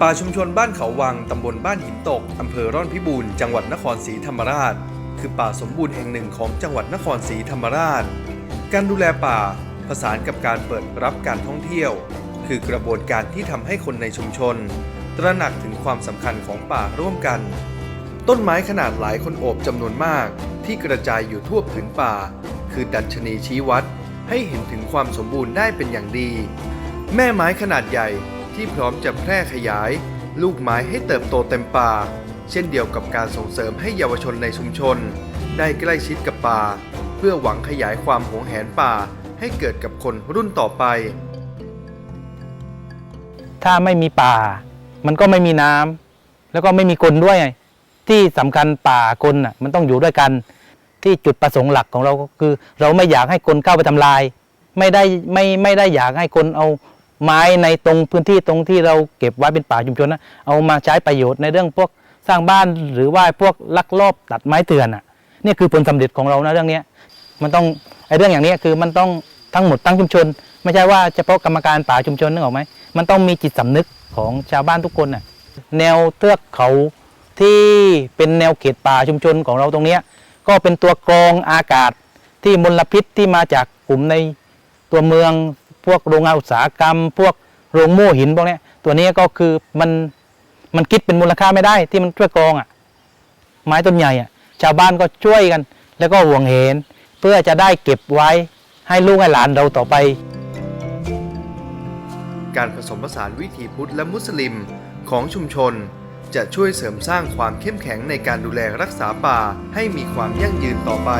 ป่าชุมชนบ้านเขาวังตำบลบ้านหินตกอำเภอร่อนพิบูรณ์จังหวัดนครศรีธรรมราช คือป่าสมบูรณ์แห่งหนึ่งของจังหวัดนครศรีธรรมราช การดูแลป่าผสานกับการเปิดรับการท่องเที่ยว คือกระบวนการที่ทำให้คนในชุมชน ตระหนักถึงความสำคัญของป่าร่วมกัน ต้นไม้ขนาดหลายคนโอบจำนวนมาก ที่กระจายอยู่ทั่วผืนป่า คือดัชนีชี้วัด ให้เห็นถึงความสมบูรณ์ได้เป็นอย่างดี แม่ไม้ขนาดใหญ่ ที่พร้อมจะแพร่ขยาย ลูกไม้ให้เติบโตเต็มป่า เช่นเดียวกับการส่งเสริมให้เยาวชนในชุมชน ได้ใกล้ชิดกับป่า เพื่อหวังขยายความหวงแหนป่าให้เกิดกับคนรุ่นต่อไป ถ้าไม่มีป่า มันก็ไม่มีน้ำแล้วก็ไม่มีคนด้วย ที่สำคัญป่าคนน่ะมันต้องอยู่ด้วยกัน ที่จุดประสงค์หลักของเราก็คือ เราไม่อยากให้คนเข้าไปทำลาย ไม่ได้ไม่ไม่ได้อยากให้คนเอา ไม้ในตรงพื้นที่ตรงที่เราเก็บไว้เป็นป่าชุมชนนะเอามาใช้ประโยชน์ในเรื่องพวกสร้างบ้านหรือว่าพวกลักลอบตัดไม้เถื่อนอะนี่คือผลสำเร็จของเรานะเรื่องนี้มันต้องไอ้เรื่องอย่างนี้คือมันต้องทั้งหมดทั้งชุมชน ไม่ใช่ว่าเฉพาะกรรมการป่าชุมชนนึกออกไหมมันต้องมีจิตสำนึกของชาวบ้านทุกคนน่ะแนวเทือกเขาที่เป็นแนวเขตป่าชุมชนของเราตรงนี้ก็เป็นตัวกรองอากาศที่มลพิษที่มาจากกลุ่มในตัวเมือง พวกโรงงานอุตสาหกรรม พวกโรงโม่หินพวกนี้ตัวนี้ก็คือมันมันคิดเป็นมูลค่าไม่ได้ที่มันช่วยกรองอะ ไม้ต้นใหญ่อะ ชาวบ้านก็ช่วยกัน แล้วก็ห่วงเห็น เพื่อจะได้เก็บไว้ให้ลูกให้หลานเราต่อไป การผสมผสานวิถีพุทธและมุสลิมของชุมชน จะช่วยเสริมสร้างความเข้มแข็งในการดูแลรักษาป่าให้มีความยั่งยืนต่อไป